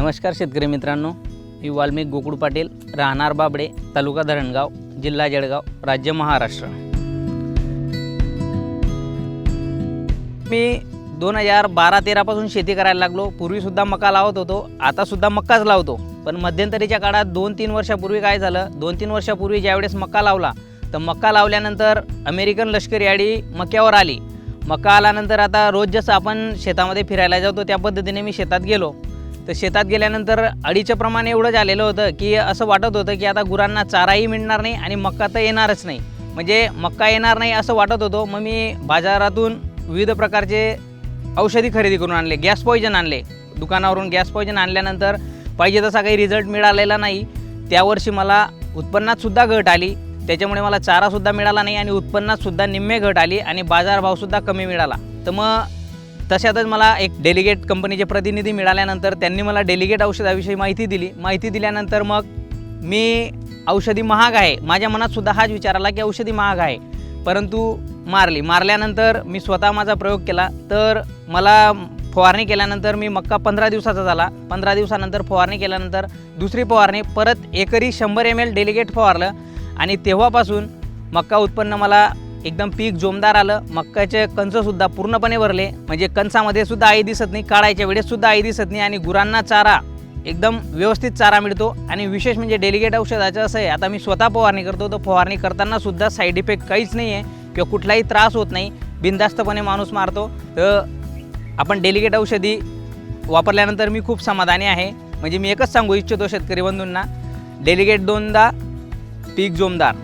नमस्कार शेतकरी मित्रांनो मी वाल्मिक गोकुळ पाटील राहणार बाबडे तालुका धरणगाव जिल्हा जळगाव राज्य महाराष्ट्र. मी दोन हजार बारा तेरापासून शेती करायला लागलो. पूर्वीसुद्धा मका लावत होतो आतासुद्धा मक्काच लावतो. पण मध्यंतरीच्या काळात दोन तीन वर्षापूर्वी काय झालं? दोन तीन वर्षापूर्वी ज्यावेळेस मक्का लावला तर मक्का लावल्यानंतर अमेरिकन लष्करी याडी मक्यावर आली. मका आल्यानंतर आता रोज जसं आपण शेतामध्ये फिरायला जातो त्या पद्धतीने मी शेतात गेलो. तर शेतात गेल्यानंतर अडीचं प्रमाण एवढं झालेलं होतं की असं वाटत होतं की आता गुरांना चाराही मिळणार नाही आणि मक्का तर येणारच नाही. म्हणजे मक्का येणार नाही असं वाटत होतो. मग मी बाजारातून विविध प्रकारचे औषधी खरेदी करून आणले गॅस पॉइजन आणले. दुकानावरून गॅस पॉइजन आणल्यानंतर पाहिजे तसा काही रिझल्ट मिळालेला नाही. त्यावर्षी मला उत्पन्नातसुद्धा घट आली. त्याच्यामुळे मला चारासुद्धा मिळाला नाही आणि उत्पन्नातसुद्धा निम्मे घट आली आणि बाजारभावसुद्धा कमी मिळाला. तर मग तशातच मला एक डेलिगेट कंपनीचे प्रतिनिधी मिळाल्यानंतर त्यांनी मला डेलिगेट औषधाविषयी माहिती दिली. माहिती दिल्यानंतर मग मी औषधी महाग आहे. माझ्या मनातसुद्धा हाच विचार आला की औषधी महाग आहे. परंतु मारली. मारल्यानंतर मी स्वतः माझा प्रयोग केला. तर मला फवारणी केल्यानंतर मी मक्का पंधरा दिवसाचा झाला. पंधरा दिवसानंतर फवारणी केल्यानंतर दुसरी फवारणी परत एकरी शंभर एम एल डेलिगेट फवारलं. आणि तेव्हापासून मक्का उत्पन्न मला एकदम पीक जोमदार आलं. मक्काचे कंचसुद्धा पूर्णपणे भरले. म्हणजे कंचामध्ये सुद्धा आई दिसत नाही काढायच्या वेळेस सुद्धा आई दिसत नाही आणि गुरांना चारा एकदम व्यवस्थित चारा मिळतो. आणि विशेष म्हणजे डेलिगेट औषधाचं असं आहे आता मी स्वतः फवारणी करतो तर फवारणी करताना सुद्धा साईड इफेक्ट काहीच नाही आहे किंवा कुठलाही त्रास होत नाही. बिनधास्तपणे माणूस मारतो. तर आपण डेलिगेट औषधी वापरल्यानंतर मी खूप समाधानी आहे. म्हणजे मी एकच सांगू इच्छितो शेतकरी बंधूंना डेलिगेट दोनदा पीक जोमदार.